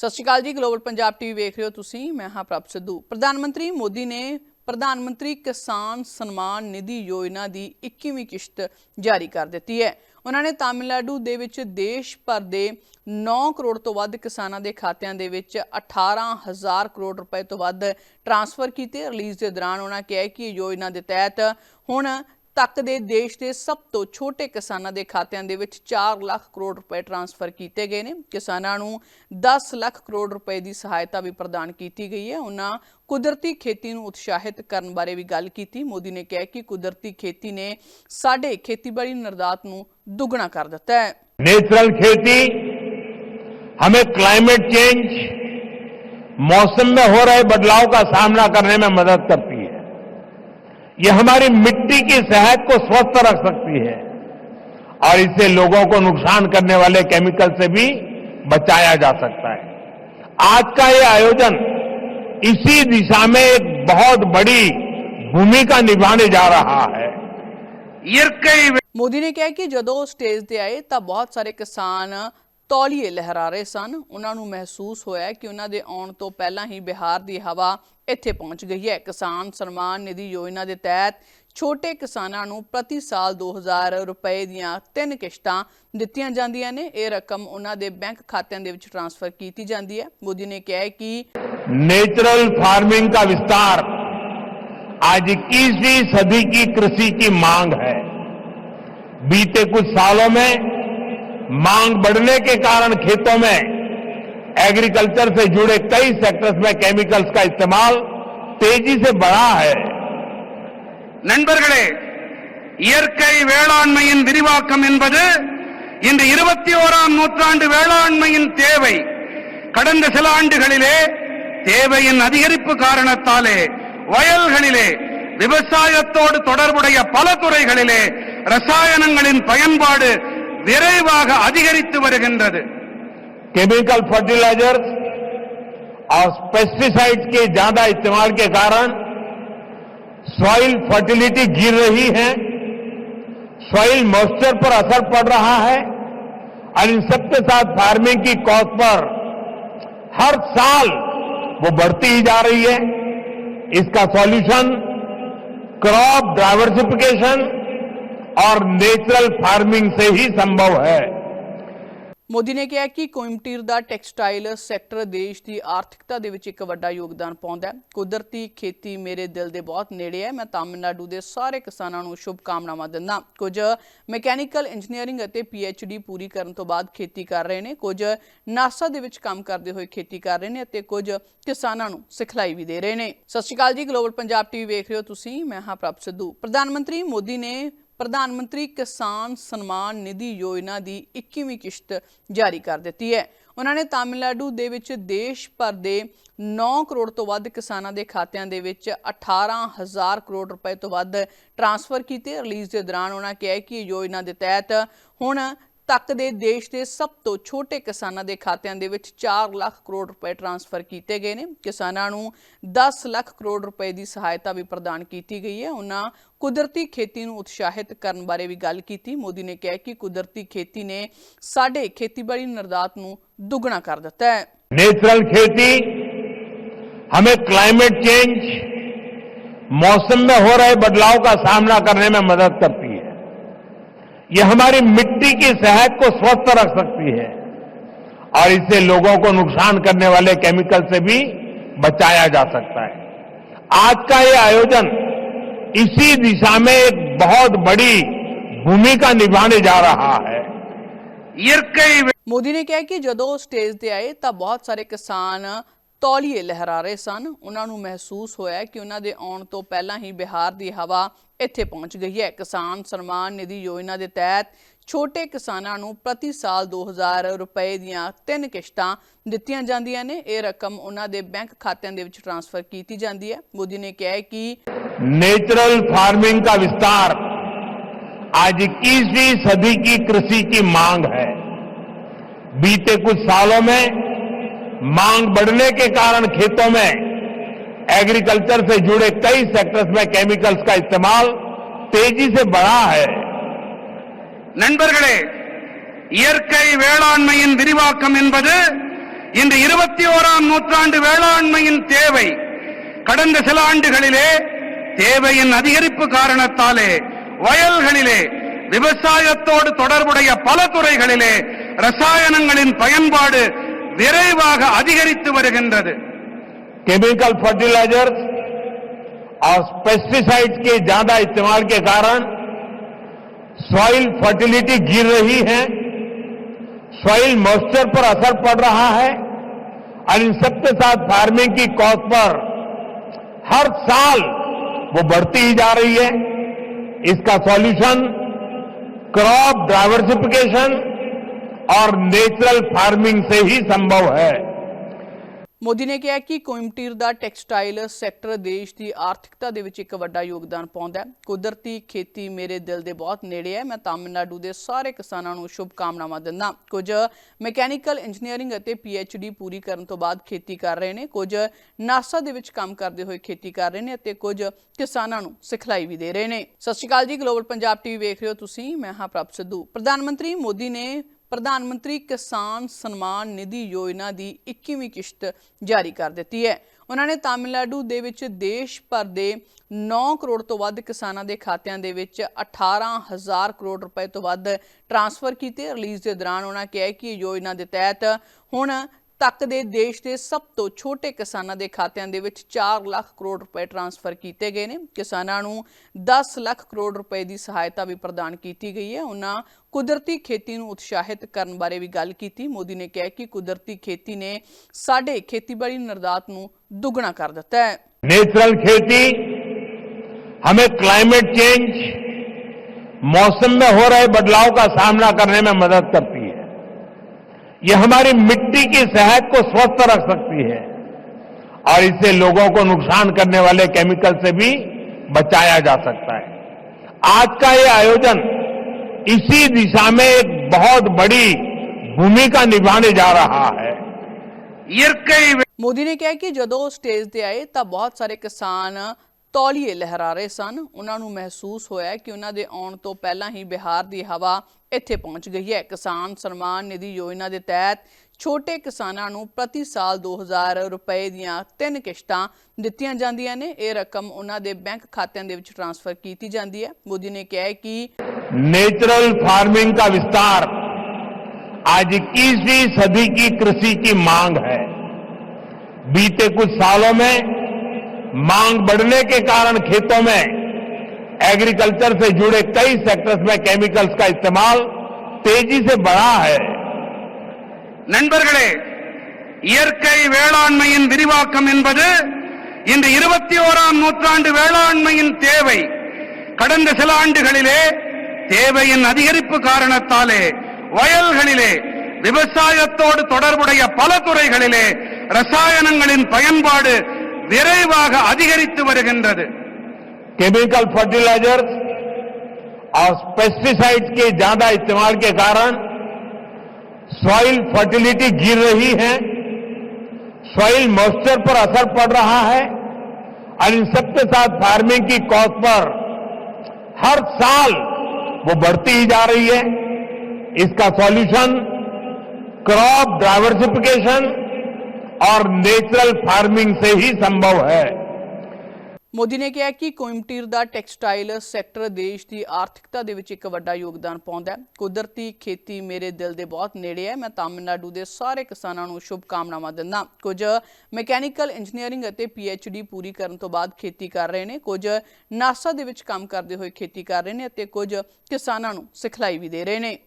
ਸਤਿ ਸ਼੍ਰੀ ਅਕਾਲ ਜੀ global Punjab TV ਵੇਖ ਰਹੇ ਹੋ ਤੁਸੀਂ, ਮੈਂ ਹਾਂ ਪ੍ਰਭ ਸਿੱਧੂ। ਪ੍ਰਧਾਨ ਮੰਤਰੀ ਮੋਦੀ ਨੇ ਪ੍ਰਧਾਨ ਮੰਤਰੀ ਕਿਸਾਨ ਸਨਮਾਨ ਨਿਧੀ ਯੋਜਨਾ ਦੀ 21ਵੀਂ ਕਿਸ਼ਤ ਜਾਰੀ ਕਰ ਦਿੱਤੀ ਹੈ। ਉਹਨਾਂ ਨੇ ਤਾਮਿਲਨਾਡੂ ਦੇ ਵਿੱਚ ਦੇਸ਼ ਭਰ ਦੇ 9 ਕਰੋੜ ਤੋਂ ਵੱਧ ਕਿਸਾਨਾਂ ਦੇ ਖਾਤਿਆਂ ਦੇ ਵਿੱਚ 18000 ਕਰੋੜ ਰੁਪਏ ਤੋਂ ਵੱਧ ਟ੍ਰਾਂਸਫਰ ਕੀਤੇ। ਰਿਲੀਜ਼ ਦੇ ਦੌਰਾਨ ਉਹਨਾਂ ਕਿਹਾ ਕਿ ਇਹ ਯੋਜਨਾ ਦੇ ਤਹਿਤ ਹੁਣ ਤੱਕ ਦੇ ਦੇਸ਼ ਦੇ ਸਭ ਤੋਂ ਛੋਟੇ ਕਿਸਾਨਾਂ ਦੇ ਖਾਤਿਆਂ ਦੇ ਵਿੱਚ 4 ਲੱਖ ਕਰੋੜ ਰੁਪਏ ਟ੍ਰਾਂਸਫਰ ਕੀਤੇ ਗਏ ਨੇ ਕਿਸਾਨਾਂ ਨੂੰ 10 ਲੱਖ ਕਰੋੜ ਰੁਪਏ ਦੀ ਸਹਾਇਤਾ ਵੀ ਪ੍ਰਦਾਨ ਕੀਤੀ ਗਈ ਹੈ ਉਹਨਾਂ ਕੁਦਰਤੀ ਖੇਤੀ ਨੂੰ ਉਤਸ਼ਾਹਿਤ ਕਰਨ ਬਾਰੇ ਵੀ ਗੱਲ ਕੀਤੀ ਮੋਦੀ ਨੇ ਕਿਹਾ ਕਿ ਕੁਦਰਤੀ ਖੇਤੀ ਨੇ ਸਾਡੇ ਖੇਤੀਬਾੜੀ ਨਿਰਦਾਤ ਨੂੰ ਦੁੱਗਣਾ ਕਰ ਦਿੱਤਾ ਹੈ नेचुरल खेती हमें क्लाइमेट चेंज मौसम में हो रहे बदलाव का सामना करने में मदद करती है ये हमारी मिट्टी की सेहत को स्वस्थ रख सकती है। और इससे लोगों को नुकसान करने वाले केमिकल से भी बचाया जा सकता है। आज का ये आयोजन इसी दिशा में एक बहुत बड़ी भूमिका निभाने जा रहा है। मोदी ने कहा कि जदों स्टेज ते आए तो बहुत सारे किसान ਤੌਲੀਏ ਲਹਿਰਾ ਰਹੇ ਸਨ ਉਹਨਾਂ ਨੂੰ ਮਹਿਸੂਸ ਹੋਇਆ ਕਿ ਉਹਨਾਂ ਦੇ ਆਉਣ ਤੋਂ ਪਹਿਲਾਂ ਹੀ ਬਿਹਾਰ ਦੀ ਹਵਾ ਇੱਥੇ ਪਹੁੰਚ ਗਈ ਹੈ ਕਿਸਾਨ ਸਨਮਾਨ ਨਿਧੀ ਯੋਜਨਾ ਦੇ ਤਹਿਤ ਛੋਟੇ ਕਿਸਾਨਾਂ ਨੂੰ ਪ੍ਰਤੀ ਸਾਲ 2000 ਰੁਪਏ ਦੀਆਂ ਤਿੰਨ ਕਿਸ਼ਤਾਂ ਦਿੱਤੀਆਂ ਜਾਂਦੀਆਂ ਨੇ ਇਹ ਰਕਮ ਉਹਨਾਂ ਦੇ ਬੈਂਕ ਖਾਤਿਆਂ ਦੇ ਵਿੱਚ ਟ੍ਰਾਂਸਫਰ ਕੀਤੀ ਜਾਂਦੀ ਹੈ ਮੋਦੀ ਨੇ ਕਿਹਾ ਹੈ ਕਿ नेचुरल फार्मिंग का विस्तार आज इक्कीसवीं सदी की कृषि की मांग है बीते कुछ सालों में मांग बढ़ने के कारण खेतों में एग्रीकल्चर से जुड़े कई सेक्टर्स में केमिकल्स का इस्तेमाल तेजी से बढ़ा है நண்பர்களே இயற்கை வேளாண்மையின் விரிவாக்கம் என்பது இன்று இருபத்தி ஓராம் நூற்றாண்டு வேளாண்மையின் தேவை கடந்த சில ஆண்டுகளிலே தேவையின் அதிகரிப்பு காரணத்தாலே வயல்களிலே விவசாயத்தோடு தொடர்புடைய பல துறைகளிலே ரசாயனங்களின் பயன்பாடு விரைவாக அதிகரித்து வருகின்றது केमिकल फर्टिलाइजर्स और पेस्टिसाइड्स के ज्यादा इस्तेमाल के कारण सॉइल फर्टिलिटी गिर रही है सॉइल मॉइस्चर पर असर पड़ रहा है और इन सबके साथ फार्मिंग की कॉस्ट पर हर साल वो बढ़ती ही जा रही है इसका सॉल्यूशन क्रॉप डाइवर्सिफिकेशन और नेचुरल फार्मिंग से ही संभव है ਮੋਦੀ ਨੇ ਕਿਹਾ ਕਿ ਕੋਇਮਟੀਰ ਦਾ ਟੈਕਸਟਾਈਲ ਸੈਕਟਰ ਦੇਸ਼ ਦੀ ਆਰਥਿਕਤਾ ਦੇ ਵਿੱਚ ਇੱਕ ਵੱਡਾ ਯੋਗਦਾਨ ਪਾਉਂਦਾ ਹੈ ਕੁਦਰਤੀ ਖੇਤੀ ਮੇਰੇ ਦਿਲ ਦੇ ਬਹੁਤ ਨੇੜੇ ਹੈ ਮੈਂ ਤਾਮਿਲਨਾਡੂ ਦੇ ਸਾਰੇ ਕਿਸਾਨਾਂ ਨੂੰ ਸ਼ੁਭ ਕਾਮਨਾਵਾਂ ਦਿੰਦਾ ਕੁਝ ਮੈਕੈਨੀਕਲ ਇੰਜੀਨੀਅਰਿੰਗ ਅਤੇ ਡੀ ਪੂਰੀ ਕਰਨ ਤੋਂ ਬਾਅਦ ਖੇਤੀ ਕਰ ਰਹੇ ਨੇ ਕੁਝ ਨਾਸਾ ਦੇ ਵਿੱਚ ਕੰਮ ਕਰਦੇ ਹੋਏ ਖੇਤੀ ਕਰ ਰਹੇ ਨੇ ਅਤੇ ਕੁਝ ਕਿਸਾਨਾਂ ਨੂੰ ਸਿਖਲਾਈ ਵੀ ਦੇ ਰਹੇ ਨੇ ਸਤਿ ਸ਼੍ਰੀ ਅਕਾਲ ਜੀ ਗਲੋਬਲ ਪੰਜਾਬ ਟੀਵੀ ਵੇਖ ਰਹੇ ਹੋ ਤੁਸੀਂ ਮੈਂ ਹਾਂ ਪ੍ਰਭ ਸਿੱਧੂ ਪ੍ਰਧਾਨ ਮੰਤਰੀ ਮੋਦੀ ਨੇ ਪ੍ਰਧਾਨ ਮੰਤਰੀ ਕਿਸਾਨ ਸਨਮਾਨ ਨਿਧੀ ਯੋਜਨਾ ਦੀ 21ਵੀਂ ਕਿਸ਼ਤ ਜਾਰੀ ਕਰ ਦਿੱਤੀ ਹੈ। ਉਹਨਾਂ ਨੇ ਤਾਮਿਲਨਾਡੂ ਦੇ ਵਿੱਚ ਦੇਸ਼ ਭਰ ਦੇ 9 ਕਰੋੜ ਤੋਂ ਵੱਧ ਕਿਸਾਨਾਂ ਦੇ ਖਾਤਿਆਂ ਦੇ ਵਿੱਚ 18000 ਕਰੋੜ ਰੁਪਏ ਤੋਂ ਵੱਧ ਟ੍ਰਾਂਸਫਰ ਕੀਤੇ। ਰਿਲੀਜ਼ ਦੇ ਦੌਰਾਨ ਉਹਨਾਂ ਕਿਹਾ ਕਿ ਇਹ ਯੋਜਨਾ ਦੇ ਤਹਿਤ ਹੁਣ ਤੱਕ ਦੇ ਦੇਸ਼ ਦੇ ਸਭ ਤੋਂ ਛੋਟੇ ਕਿਸਾਨਾਂ ਦੇ ਖਾਤਿਆਂ ਦੇ ਵਿੱਚ 4 ਲੱਖ ਕਰੋੜ ਰੁਪਏ ਟ੍ਰਾਂਸਫਰ ਕੀਤੇ ਗਏ ਨੇ ਕਿਸਾਨਾਂ ਨੂੰ 10 ਲੱਖ ਕਰੋੜ ਰੁਪਏ ਦੀ ਸਹਾਇਤਾ ਵੀ ਪ੍ਰਦਾਨ ਕੀਤੀ ਗਈ ਹੈ ਉਹਨਾਂ ਕੁਦਰਤੀ ਖੇਤੀ ਨੂੰ ਉਤਸ਼ਾਹਿਤ ਕਰਨ ਬਾਰੇ ਵੀ ਗੱਲ ਕੀਤੀ ਮੋਦੀ ਨੇ ਕਿਹਾ ਕਿ ਕੁਦਰਤੀ ਖੇਤੀ ਨੇ ਸਾਡੇ ਖੇਤੀਬਾੜੀ ਨਿਰਦਾਤ ਨੂੰ ਦੁੱਗਣਾ ਕਰ ਦਿੱਤਾ ਹੈ नेचुरल खेती हमें क्लाइमेट चेंज मौसम में हो रहे बदलाव का सामना करने में मदद करती है ये हमारी मिट्टी की सेहत को स्वस्थ रख सकती है। और इससे लोगों को नुकसान करने वाले केमिकल से भी बचाया जा सकता है। आज का ये आयोजन इसी दिशा में एक बहुत बड़ी भूमिका निभाने जा रहा है। मोदी ने कहा कि जो स्टेज ਤੇ आए तब बहुत सारे किसान ਤੌਲੀਏ ਲਹਿਰਾ ਰਹੇ ਸਨ ਉਹਨਾਂ ਨੂੰ ਮਹਿਸੂਸ ਹੋਇਆ ਕਿ ਉਹਨਾਂ ਦੇ ਆਉਣ ਤੋਂ ਪਹਿਲਾਂ ਹੀ ਬਿਹਾਰ ਦੀ ਹਵਾ ਇੱਥੇ ਪਹੁੰਚ ਗਈ ਹੈ ਕਿਸਾਨ ਸਨਮਾਨ ਨਿਧੀ ਯੋਜਨਾ ਦੇ ਤਹਿਤ ਛੋਟੇ ਕਿਸਾਨਾਂ ਨੂੰ ਪ੍ਰਤੀ ਸਾਲ 2000 ਰੁਪਏ ਦੀਆਂ ਤਿੰਨ ਕਿਸ਼ਤਾਂ ਦਿੱਤੀਆਂ ਜਾਂਦੀਆਂ ਨੇ ਇਹ ਰਕਮ ਉਹਨਾਂ ਦੇ ਬੈਂਕ ਖਾਤਿਆਂ ਦੇ ਵਿੱਚ ਟ੍ਰਾਂਸਫਰ ਕੀਤੀ ਜਾਂਦੀ ਹੈ ਮੋਦੀ ਨੇ ਕਿਹਾ ਹੈ ਕਿ नेचुरल फार्मिंग का विस्तार आज इक्कीसवीं सदी की कृषि की मांग है बीते कुछ सालों में मांग बढ़ने के कारण खेतों में एग्रीकल्चर से जुड़े कई सेक्टर्स में केमिकल्स का इस्तेमाल तेजी से बढ़ा है நண்பர்களே இயற்கை வேளாண்மையின் விரிவாக்கம் என்பது இன்று இருபத்தி ஓராம் நூற்றாண்டு வேளாண்மையின் தேவை கடந்த சில ஆண்டுகளிலே தேவையின் அதிகரிப்பு காரணத்தாலே வயல்களிலே விவசாயத்தோடு தொடர்புடைய பல துறைகளிலே ரசாயனங்களின் பயன்பாடு விரைவாக அதிகரித்து வருகின்றது केमिकल फर्टिलाइजर्स और पेस्टिसाइड्स के ज्यादा इस्तेमाल के कारण सॉइल फर्टिलिटी गिर रही है सॉइल मॉइस्चर पर असर पड़ रहा है और इन सबके साथ फार्मिंग की कॉस्ट पर हर साल वो बढ़ती ही जा रही है इसका सॉल्यूशन क्रॉप डाइवर्सिफिकेशन और नेचुरल फार्मिंग से ही संभव है ਮੋਦੀ ਨੇ ਕਿਹਾ ਕਿ ਕੋਇਮਟੀਰ ਦਾ ਟੈਕਸਟਾਈਲ ਸੈਕਟਰ ਦੇਸ਼ ਦੀ ਆਰਥਿਕਤਾ ਦੇ ਵਿੱਚ ਇੱਕ ਵੱਡਾ ਯੋਗਦਾਨ ਪਾਉਂਦਾ ਹੈ ਕੁਦਰਤੀ ਖੇਤੀ ਮੇਰੇ ਦਿਲ ਦੇ ਬਹੁਤ ਨੇੜੇ ਹੈ ਮੈਂ ਤਾਮਿਲਨਾਡੂ ਦੇ ਸਾਰੇ ਕਿਸਾਨਾਂ ਨੂੰ ਸ਼ੁਭ ਕਾਮਨਾਵਾਂ ਦਿੰਦਾ ਕੁਝ ਮੈਕੈਨੀਕਲ ਇੰਜੀਨੀਅਰਿੰਗ ਅਤੇ ਡੀ ਪੂਰੀ ਕਰਨ ਤੋਂ ਬਾਅਦ ਖੇਤੀ ਕਰ ਰਹੇ ਨੇ ਕੁਝ ਨਾਸਾ ਦੇ ਵਿੱਚ ਕੰਮ ਕਰਦੇ ਹੋਏ ਖੇਤੀ ਕਰ ਰਹੇ ਨੇ ਅਤੇ ਕੁਝ ਕਿਸਾਨਾਂ ਨੂੰ ਸਿਖਲਾਈ ਵੀ ਦੇ ਰਹੇ ਨੇ ਸਤਿ ਸ਼੍ਰੀ ਅਕਾਲ ਜੀ ਗਲੋਬਲ ਪੰਜਾਬ ਟੀਵੀ ਵੇਖ ਰਹੇ ਹੋ ਤੁਸੀਂ ਮੈਂ ਹਾਂ ਪ੍ਰਭ ਸਿੱਧੂ ਪ੍ਰਧਾਨ ਮੰਤਰੀ ਮੋਦੀ ਨੇ ਪ੍ਰਧਾਨ ਮੰਤਰੀ ਕਿਸਾਨ ਸਨਮਾਨ ਨਿਧੀ ਯੋਜਨਾ ਦੀ 21ਵੀਂ ਕਿਸ਼ਤ ਜਾਰੀ ਕਰ ਦਿੱਤੀ ਹੈ। ਉਹਨਾਂ ਨੇ ਤਾਮਿਲਨਾਡੂ ਦੇ ਵਿੱਚ ਦੇਸ਼ ਭਰ ਦੇ 9 ਕਰੋੜ ਤੋਂ ਵੱਧ ਕਿਸਾਨਾਂ ਦੇ ਖਾਤਿਆਂ ਦੇ ਵਿੱਚ 18000 ਕਰੋੜ ਰੁਪਏ ਤੋਂ ਵੱਧ ਟ੍ਰਾਂਸਫਰ ਕੀਤੇ। ਰਿਲੀਜ਼ ਦੇ ਦੌਰਾਨ ਉਹਨਾਂ ਕਿਹਾ ਕਿ ਇਹ ਯੋਜਨਾ ਦੇ ਤਹਿਤ ਹੁਣ ਤੱਕ ਦੇ ਦੇਸ਼ ਦੇ ਸਭ ਤੋਂ ਛੋਟੇ ਕਿਸਾਨਾਂ ਦੇ ਖਾਤਿਆਂ ਦੇ ਵਿੱਚ 4 ਲੱਖ ਕਰੋੜ ਰੁਪਏ ਟ੍ਰਾਂਸਫਰ ਕੀਤੇ ਗਏ ਨੇ ਕਿਸਾਨਾਂ ਨੂੰ 10 ਲੱਖ ਕਰੋੜ ਰੁਪਏ ਦੀ ਸਹਾਇਤਾ ਵੀ ਪ੍ਰਦਾਨ ਕੀਤੀ ਗਈ ਹੈ ਉਹਨਾਂ ਕੁਦਰਤੀ ਖੇਤੀ ਨੂੰ ਉਤਸ਼ਾਹਿਤ ਕਰਨ ਬਾਰੇ ਵੀ ਗੱਲ ਕੀਤੀ ਮੋਦੀ ਨੇ ਕਿਹਾ ਕਿ ਕੁਦਰਤੀ ਖੇਤੀ ਨੇ ਸਾਡੇ ਖੇਤੀਬਾੜੀ ਨਿਰਦਾਤ ਨੂੰ ਦੁੱਗਣਾ ਕਰ ਦਿੱਤਾ ਹੈ नेचुरल खेती हमें क्लाइमेट चेंज मौसम में हो रहे बदलाव का सामना करने में मदद करती है ये हमारी मिट्टी की सेहत को स्वस्थ रख सकती है और इससे लोगों को नुकसान करने वाले केमिकल से भी बचाया जा सकता है आज का ये आयोजन इसी दिशा में एक बहुत बड़ी भूमिका निभाने जा रहा है ਮੋਦੀ ਨੇ ਕਿਹਾ ਕਿ ਜਦੋਂ ਸਟੇਜ ਤੇ ਆਏ ਤਾਂ ਬਹੁਤ ਸਾਰੇ ਕਿਸਾਨ ਤੌਲੀਏ ਲਹਿਰਾ ਰਹੇ ਸਨ ਉਹਨਾਂ ਨੂੰ ਮਹਿਸੂਸ ਹੋਇਆ ਕਿ ਉਹਨਾਂ ਦੇ ਆਉਣ ਤੋਂ ਪਹਿਲਾਂ ਹੀ ਬਿਹਾਰ ਦੀ ਹਵਾ ਇੱਥੇ ਪਹੁੰਚ ਗਈ ਹੈ ਕਿਸਾਨ ਸਨਮਾਨ ਨਿਧੀ ਯੋਜਨਾ ਦੇ ਤਹਿਤ ਛੋਟੇ ਕਿਸਾਨਾਂ ਨੂੰ ਪ੍ਰਤੀ ਸਾਲ 2000 ਰੁਪਏ ਦੀਆਂ ਤਿੰਨ ਕਿਸ਼ਤਾਂ ਦਿੱਤੀਆਂ ਜਾਂਦੀਆਂ ਨੇ ਇਹ ਰਕਮ ਉਹਨਾਂ ਦੇ ਬੈਂਕ ਖਾਤਿਆਂ ਦੇ ਵਿੱਚ ਟ੍ਰਾਂਸਫਰ ਕੀਤੀ ਜਾਂਦੀ ਹੈ ਮੋਦੀ ਨੇ ਕਿਹਾ ਹੈ ਕਿ नेचुरल फार्मिंग का विस्तार आज 21वीं सदी की कृषि की मांग है बीते कुछ सालों में मांग बढ़ने के कारण खेतों में एग्रीकल्चर से जुड़े कई सेक्टर्स में केमिकल्स का इस्तेमाल तेजी से बढ़ा है நண்பர்களே இயற்கை வேளாண்மையின் விரிவாக்கம் என்பது இன்று இருபத்தி ஓராம் நூற்றாண்டு வேளாண்மையின் தேவை கடந்த சில ஆண்டுகளிலே தேவையின் அதிகரிப்பு காரணத்தாலே வயல்களிலே விவசாயத்தோடு தொடர்புடைய பல துறைகளிலே ரசாயனங்களின் பயன்பாடு விரைவாக அதிகரித்து வருகின்றது केमिकल फर्टिलाइजर्स और पेस्टिसाइड्स के ज़्यादा इस्तेमाल के कारण सॉइल फर्टिलिटी गिर रही है, सॉइल मॉइस्चर पर असर पड़ रहा है और इन सबके साथ फ़ार्मिंग की कॉस्ट पर हर साल वो बढ़ती ही जा रही है। इसका सॉल्यूशन क्रॉप डाइवर्सिफिकेशन और नेचुरल फ़ार्मिंग से ही संभव है। ਮੋਦੀ ਨੇ ਕਿਹਾ ਕਿ ਕੋਇਮਟੀਰ ਦਾ ਟੈਕਸਟਾਈਲ ਸੈਕਟਰ ਦੇਸ਼ ਦੀ ਆਰਥਿਕਤਾ ਦੇ ਵਿੱਚ ਇੱਕ ਵੱਡਾ ਯੋਗਦਾਨ ਪਾਉਂਦਾ ਹੈ। ਕੁਦਰਤੀ ਖੇਤੀ ਮੇਰੇ ਦਿਲ ਦੇ ਬਹੁਤ ਨੇੜੇ ਹੈ। ਮੈਂ ਤਾਮਿਲਨਾਡੂ ਦੇ ਸਾਰੇ ਕਿਸਾਨਾਂ ਨੂੰ ਸ਼ੁਭ ਕਾਮਨਾਵਾਂ ਦਿੰਦਾ ਕੁਝ ਮੈਕੈਨੀਕਲ ਇੰਜੀਨੀਅਰਿੰਗ ਅਤੇ ਡੀ ਪੂਰੀ ਕਰਨ ਤੋਂ ਬਾਅਦ ਖੇਤੀ ਕਰ ਰਹੇ ਨੇ। ਕੁਝ ਨਾਸਾ ਦੇ ਵਿੱਚ ਕੰਮ ਕਰਦੇ ਹੋਏ ਖੇਤੀ ਕਰ ਰਹੇ ਨੇ ਅਤੇ ਕੁਝ ਕਿਸਾਨਾਂ ਨੂੰ ਸਿਖਲਾਈ ਵੀ ਦੇ ਰਹੇ ਨੇ।